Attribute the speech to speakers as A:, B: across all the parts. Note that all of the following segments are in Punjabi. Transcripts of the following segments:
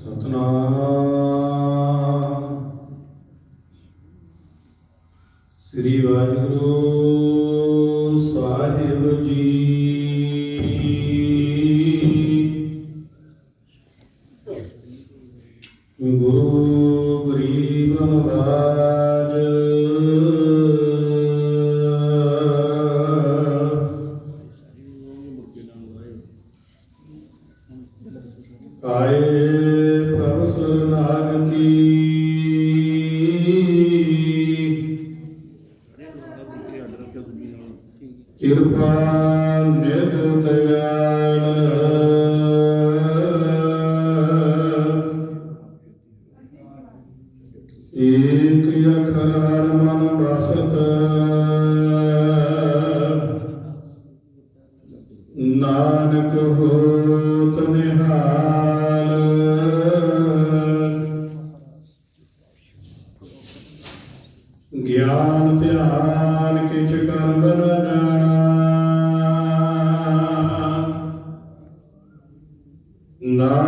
A: ਸਤਨਾਮ। ਸ੍ਰੀ ਵਾਹਿਗੁਰੂ ਸਾਹਿਬ ਜੀ। ਗੁਰੂ ਗਰੀਬ ਮਹਾਰਾਜ। ਕਿਰਪਾ ਨਿਧ ਦਇਆਲ। ਏਕ ਅਖਰ ਮਨ ਵਸਤ। ਨਾਨਕ ਹੋਤ ਨਿਹਾਲ। ਗਿਆਨ ਧਿਆਨ ਕਿਛ ਕਰਮ ਨ ਜਾਣਾ।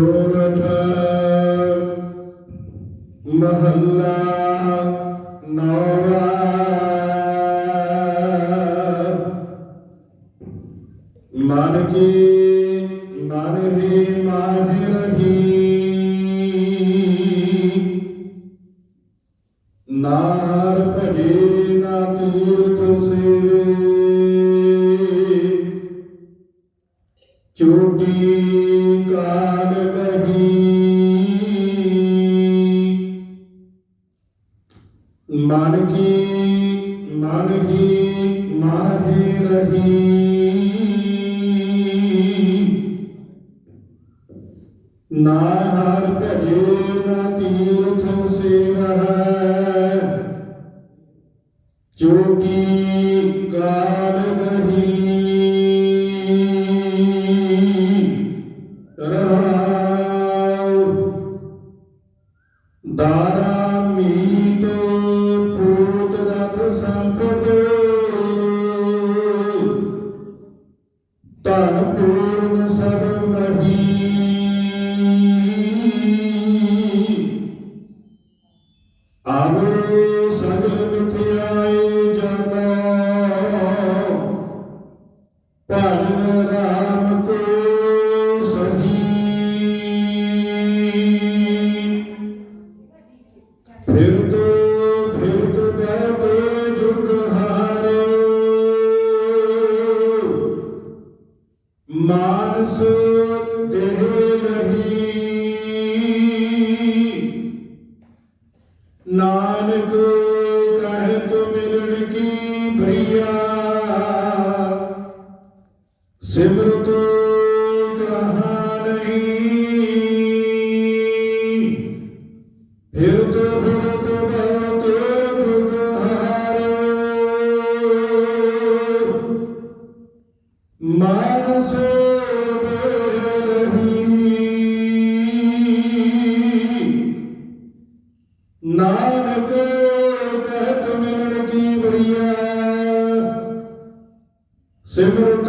A: ਸੋਰਠ ਮਹੱਲਾ ਨੌਵਾਂ ਮਨ ਕੀ ਮਨ ਹੀ ਮਾਹਿ ਰਹੀ ਨਾ ਹਰ ਭਜੇ ਨਾ ਤੀਰਥ ਸੇਵੇ ਚੋਟੀ ਕਾਲ ਮਨ ਕੀ ਮਨ ਹੀ ਮਾਹੀ ਰਹੀ ਨਾ ਹਰ ਭਜੇ ਨਾ ਤੀਰਥ ਸੇਵਹਿ ਚੋਟੀ ਕਾਲ ਗਹੀ ਰਹਾਉ ਮਾਨਸ ਦੇਹ ਲਹੀ ਨਾਨਕ ਕਹਿ ਤੋ ਮਿਲਣ ਕੀ ਬਰੀਆ ਸਿਮਰਤ ਸਿਮਰਤ